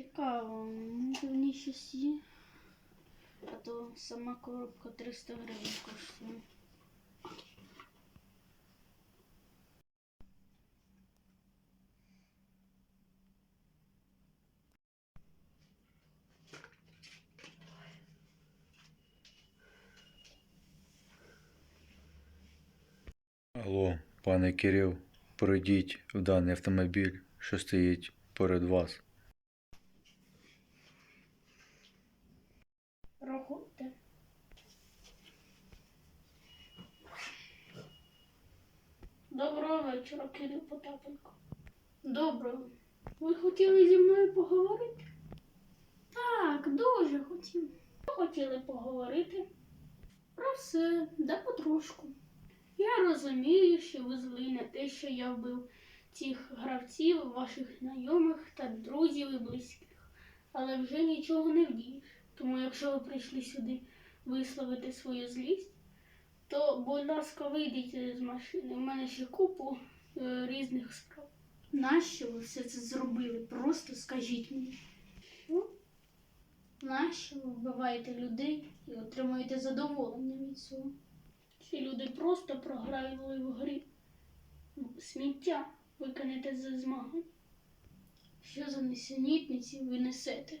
Цікаво, може в ній щось є. А то сама коробка 300 гривень коштує. Алло, пане Кирил, пройдіть в даний автомобіль, що стоїть поряд вас. Доброго вечора, Кирил Потапенко. Доброго. Ви хотіли зі мною поговорити? Так, дуже хотів. Хотіли поговорити. Про все, да потрошку. Я розумію, що ви зли на те, що я вбив цих гравців, ваших знайомих та друзів і близьких. Але вже нічого не вдієш. Тому якщо ви прийшли сюди висловити свою злість, то, будь ласка, вийдіть з машини. У мене ще купу е, різних справ. Нащо ви все це зробили? Просто скажіть мені. Що? Нащо ви вбиваєте людей і отримуєте задоволення від цього? Ці люди просто програли в грі. Сміття викинете за змагань. Що за несенітниці ви несете?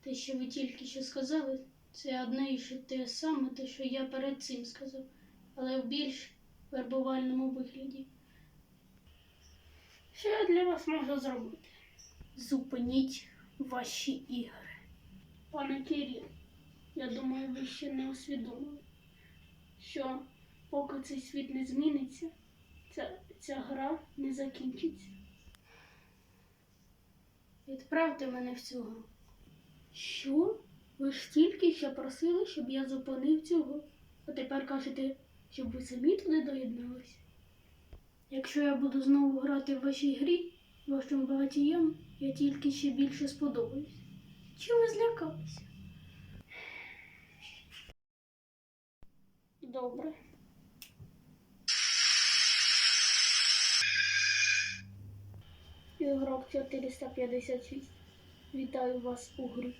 Те, що ви тільки що сказали, це одне і те саме, те, що я перед цим сказав, але в більш вербувальному вигляді. Що я для вас можу зробити? Зупиніть ваші ігри. Пане Кирил, я думаю, ви ще не усвідомили, що поки цей світ не зміниться, ця, ця гра не закінчиться. Відправте мене в цю гру. Що? Ви ж тільки що просили, щоб я зупинив цього, а тепер кажете, щоб ви самі туди доєдналися. Якщо я буду знову грати в вашій грі, вашим багатієм, я тільки ще більше сподобаюсь. Чи ви злякалися? Добре. Ігрок 456. Вітаю вас у грі.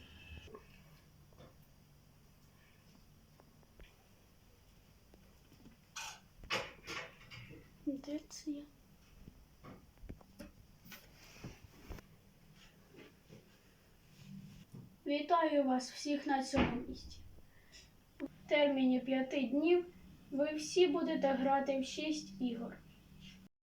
Де я? Вітаю вас всіх на цьому місці. В терміні п'яти днів ви всі будете грати в шість ігор.